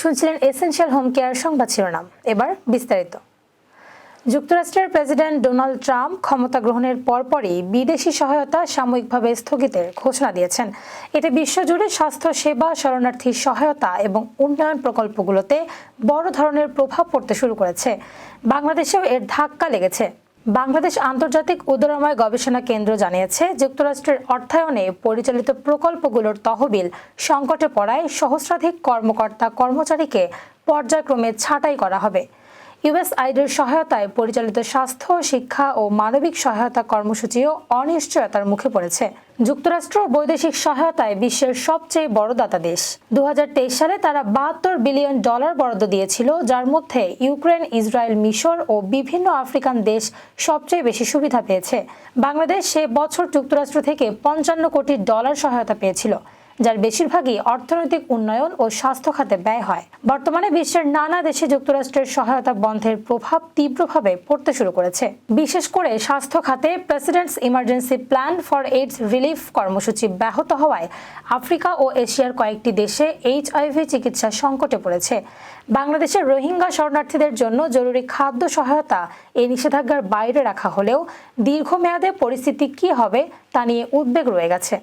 শুনছিলেন essential home care সংবাদ শিরোনাম। এবার বিস্তারিত। যুক্তরাষ্ট্রের প্রেসিডেন্ট ডোনাল্ড ট্রাম্প ক্ষমতা গ্রহণের পরপরই বিদেশি সহায়তা সাময়িকভাবে স্থগিতের ঘোষণা দিয়েছেন। এতে বিশ্বজুড়ে স্বাস্থ্য সেবা, শরণার্থী সহায়তা এবং উন্নয়ন প্রকল্পগুলোতে বড় ধরনের প্রভাব পড়তে শুরু করেছে। বাংলাদেশেও এর ধাক্কা লেগেছে। বাংলাদেশ আন্তর্জাতিক উদরময় গবেষণা কেন্দ্র জানিয়েছে, যুক্তরাষ্ট্রের অর্থায়নে পরিচালিত প্রকল্পগুলোর তহবিল সংকটে পড়ায় সহস্রাধিক কর্মকর্তা কর্মচারীকে পর্যায়ক্রমে ছাঁটাই করা হবে। ইউএসআইডির সহায়তায় পরিচালিত স্বাস্থ্য, শিক্ষা ও মানবিক সহায়তা কর্মসূচিও অনিশ্চয়তার মুখে পড়েছে। যুক্তরাষ্ট্র বৈদেশিক সহায়তায় বিশ্বের সবচেয়ে বড় দাতা দেশ। দুহাজার তেইশ সালে তারা বাহাত্তর বিলিয়ন ডলার বরাদ্দ দিয়েছিল, যার মধ্যে ইউক্রেন, ইসরায়েল মিশর ও বিভিন্ন আফ্রিকান দেশ সবচেয়ে বেশি সুবিধা পেয়েছে। বাংলাদেশ সে বছর যুক্তরাষ্ট্র থেকে পঞ্চান্ন কোটি ডলার সহায়তা পেয়েছিল। যার বেশিরভাগই অর্থনৈতিক উন্নয়ন ও স্বাস্থ্য খাতে ব্যয় হয়। বর্তমানে বিশ্বের নানা দেশে যুক্তরাষ্ট্রের সহায়তা বন্ধের প্রভাব তীব্রভাবে পড়তে শুরু করেছে। বিশেষ করে স্বাস্থ্য খাতে president's emergency plan for AIDS relief কর্মসূচি ব্যাহত হওয়ায় আফ্রিকা ও এশিয়ার কয়েকটি দেশে এইচআইভি চিকিৎসা সংকটে পড়েছে। বাংলাদেশের রোহিঙ্গা শরণার্থীদের জন্য জরুরি খাদ্য সহায়তা এই নিষেধাজ্ঞার বাইরে রাখা হলেও দীর্ঘমেয়াদে পরিস্থিতি কী হবে তা নিয়ে উদ্বেগ রয়ে গেছে।